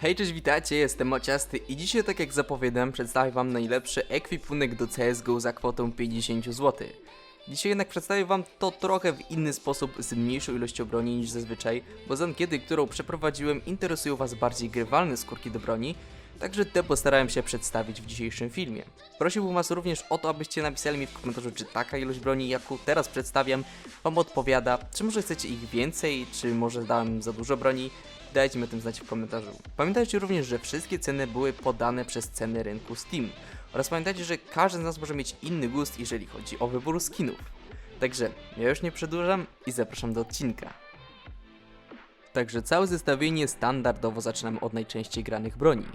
Hej, cześć, witajcie, jestem Maciasty i dzisiaj, tak jak zapowiadałem, przedstawię wam najlepszy ekwipunek do CSGO za kwotą 50 zł. Dzisiaj jednak przedstawię wam to trochę w inny sposób, z mniejszą ilością broni niż zazwyczaj, bo z ankiety, którą przeprowadziłem, interesują was bardziej grywalne skórki do broni, także te postarałem się przedstawić w dzisiejszym filmie. Prosiłbym was również o to, abyście napisali mi w komentarzu, czy taka ilość broni, jaką teraz przedstawiam, wam odpowiada, czy może chcecie ich więcej, czy może dałem za dużo broni, Dajcie mi o tym znać w komentarzu. Pamiętajcie również, że wszystkie ceny były podane przez ceny rynku Steam. Oraz pamiętajcie, że każdy z nas może mieć inny gust, jeżeli chodzi o wybór skinów. Także ja już nie przedłużam i zapraszam do odcinka. Także całe zestawienie standardowo zaczynamy od najczęściej granych broni.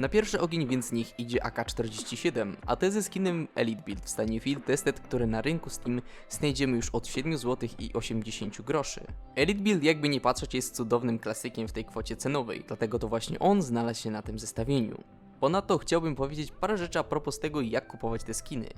Na pierwszy ogień więc niech idzie AK-47, a te ze skinem Elite Build w stanie Field Tested, które na rynku Steam znajdziemy już od 7 zł i 80 groszy. Elite Build jakby nie patrzeć jest cudownym klasykiem w tej kwocie cenowej, dlatego to właśnie on znalazł się na tym zestawieniu. Ponadto chciałbym powiedzieć parę rzeczy a propos tego jak kupować te skiny.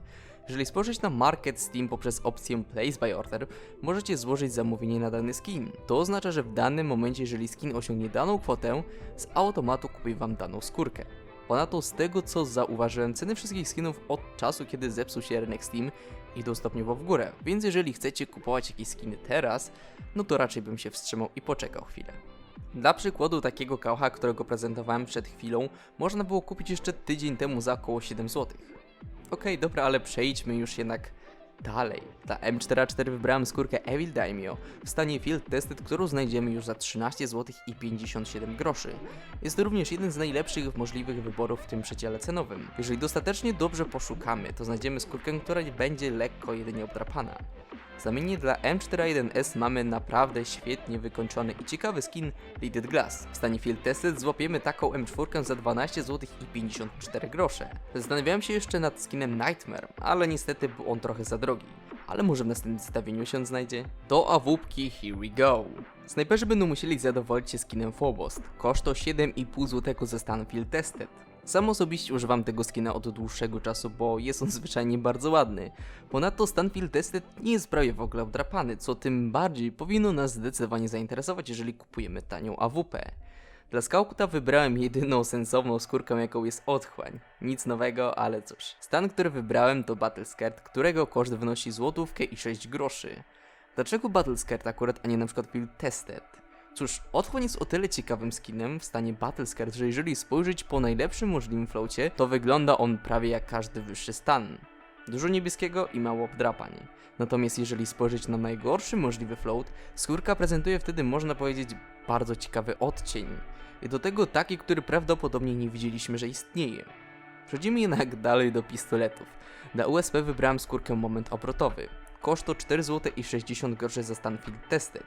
Jeżeli spojrzeć na Market Steam poprzez opcję Place by Order, możecie złożyć zamówienie na dany skin. To oznacza, że w danym momencie, jeżeli skin osiągnie daną kwotę, z automatu kupi wam daną skórkę. Ponadto z tego co zauważyłem, ceny wszystkich skinów od czasu, kiedy zepsuł się rynek Steam, idą stopniowo w górę, więc jeżeli chcecie kupować jakieś skiny teraz, no to raczej bym się wstrzymał i poczekał chwilę. Dla przykładu takiego kaucha, którego prezentowałem przed chwilą, można było kupić jeszcze tydzień temu za około 7 zł. Okej, dobra, ale przejdźmy już jednak dalej. Dla M4A4 wybrałem skórkę Evil Daimyo w stanie Field Tested, którą znajdziemy już za 13 zł i 57 groszy. Jest to również jeden z najlepszych możliwych wyborów w tym przedziale cenowym. Jeżeli dostatecznie dobrze poszukamy, to znajdziemy skórkę, która będzie lekko jedynie obdrapana. Zamiennie dla M41S mamy naprawdę świetnie wykończony i ciekawy skin Lidded Glass. W stanie Field Tested złapiemy taką M4 za 12 zł i 54 grosze. Zastanawiałem się jeszcze nad skinem Nightmare, ale niestety był on trochę za drogi. Ale może w następnym zestawieniu się znajdzie? Do awupki, here we go! Snajperzy będą musieli zadowolić się skinem Phobos. Koszt to 7,5 zł za stan Field Tested. Sam osobiście używam tego skina od dłuższego czasu, bo jest on zwyczajnie bardzo ładny. Ponadto Stanfield Tested nie jest prawie w ogóle obdrapany, co tym bardziej powinno nas zdecydowanie zainteresować, jeżeli kupujemy tanią AWP. Dla skauta wybrałem jedyną sensowną skórkę, jaką jest otchłań. Nic nowego, ale cóż. Stan, który wybrałem to Battle Skirt, którego koszt wynosi złotówkę i 6 groszy. Dlaczego Battle Skirt akurat, a nie na przykład Field Tested? Cóż, Otchłań jest o tyle ciekawym skinem w stanie Battlescard, że jeżeli spojrzeć po najlepszym możliwym floacie, to wygląda on prawie jak każdy wyższy stan. Dużo niebieskiego i mało obdrapań. Natomiast jeżeli spojrzeć na najgorszy możliwy float, skórka prezentuje wtedy można powiedzieć bardzo ciekawy odcień. I do tego taki, który prawdopodobnie nie widzieliśmy, że istnieje. Przechodzimy jednak dalej do pistoletów. Dla USP wybrałem skórkę Moment Obrotowy. Koszt to 4 zł i 60 groszy za stan Field Tested.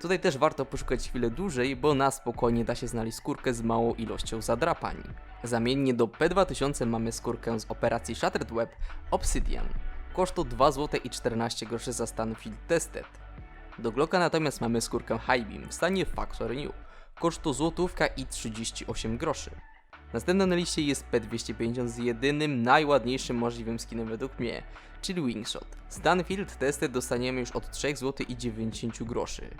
Tutaj też warto poszukać chwilę dłużej, bo na spokojnie da się znaleźć skórkę z małą ilością zadrapań. Zamiennie do P2000 mamy skórkę z operacji Shattered Web Obsidian. Koszt to 2 zł i 14 groszy za stan Field Tested. Do Glocka natomiast mamy skórkę High Beam w stanie Factory New. Koszt to złotówka i 38 groszy. Następna na liście jest P250 z jedynym najładniejszym możliwym skinem według mnie, czyli Wingshot. Stan Field Tested dostaniemy już od 3 zł i 90 groszy.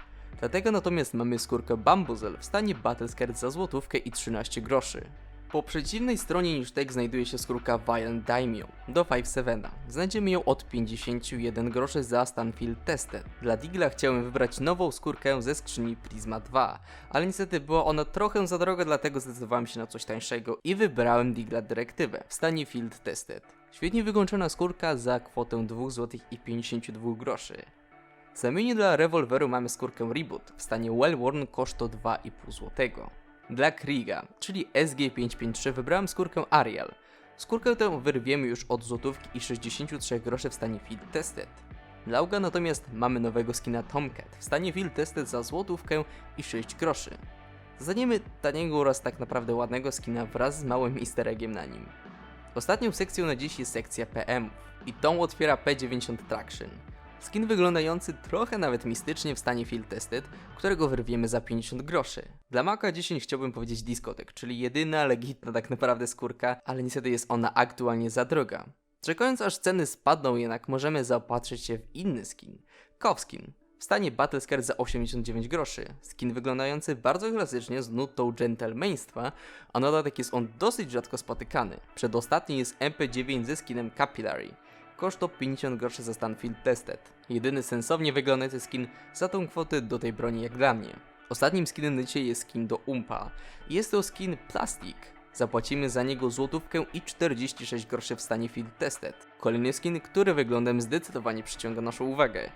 Dlatego natomiast mamy skórkę Bambuzel w stanie Battlescard za złotówkę i 13 groszy. Po przeciwnej stronie niż tek znajduje się skórka Violent Daimyo do 5.7. Znajdziemy ją od 51 groszy za Stanfield Tested. Dla Digla chciałem wybrać nową skórkę ze skrzyni Prisma 2, ale niestety była ona trochę za droga, dlatego zdecydowałem się na coś tańszego i wybrałem Digla Dyrektywę w stanie Field Tested. Świetnie wykończona skórka za kwotę 2 zł i 52 groszy. W zamianie dla rewolweru mamy skórkę Reboot w stanie Well Worn koszt to 2,5 zł. Dla Kriega, czyli SG553 wybrałem skórkę Ariel. Skórkę tę wyrwiemy już od złotówki i 63 groszy w stanie Field Tested. Dla Uga natomiast mamy nowego skina Tomcat w stanie Field Tested za złotówkę i 6 groszy. Zaniemy taniego oraz tak naprawdę ładnego skina wraz z małym easter eggiem na nim. Ostatnią sekcją na dziś jest sekcja PM i tą otwiera P90 Traction. Skin wyglądający trochę nawet mistycznie w stanie Field Tested, którego wyrwiemy za 50 groszy. Dla Maka 10 chciałbym powiedzieć Discotek, czyli jedyna legitna tak naprawdę skórka, ale niestety jest ona aktualnie za droga. Czekając aż ceny spadną jednak możemy zaopatrzyć się w inny skin. Kowskin. W stanie Battlescar za 89 groszy. Skin wyglądający bardzo klasycznie z nutą gentlemaństwa, a na dodatek jest on dosyć rzadko spotykany. Przedostatni jest MP9 ze skinem Capillary. Koszt to 50 groszy za stan Field Tested. Jedyny sensownie wyglądający skin za tą kwotę do tej broni jak dla mnie. Ostatnim skinem dzisiaj jest skin do Umpa. Jest to skin Plastic. Zapłacimy za niego złotówkę i 46 groszy w stanie Field Tested. Kolejny skin, który wyglądem zdecydowanie przyciąga naszą uwagę.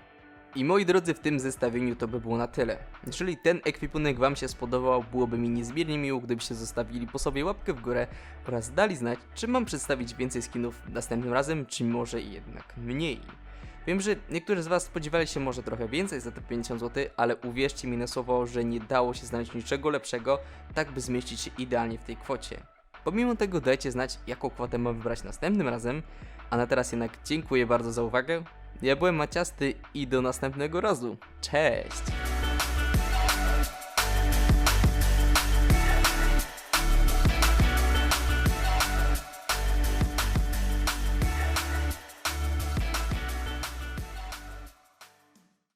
I moi drodzy, w tym zestawieniu to by było na tyle. Jeżeli ten ekwipunek Wam się spodobał, byłoby mi niezmiernie miło, gdybyście zostawili po sobie łapkę w górę oraz dali znać, czy mam przedstawić więcej skinów następnym razem, czy może jednak mniej. Wiem, że niektórzy z Was spodziewali się może trochę więcej za te 50 zł, ale uwierzcie mi na słowo, że nie dało się znaleźć niczego lepszego, tak by zmieścić się idealnie w tej kwocie. Pomimo tego dajcie znać, jaką kwotę mam wybrać następnym razem, a na teraz jednak dziękuję bardzo za uwagę. Ja byłem Maciasty i do następnego razu. Cześć!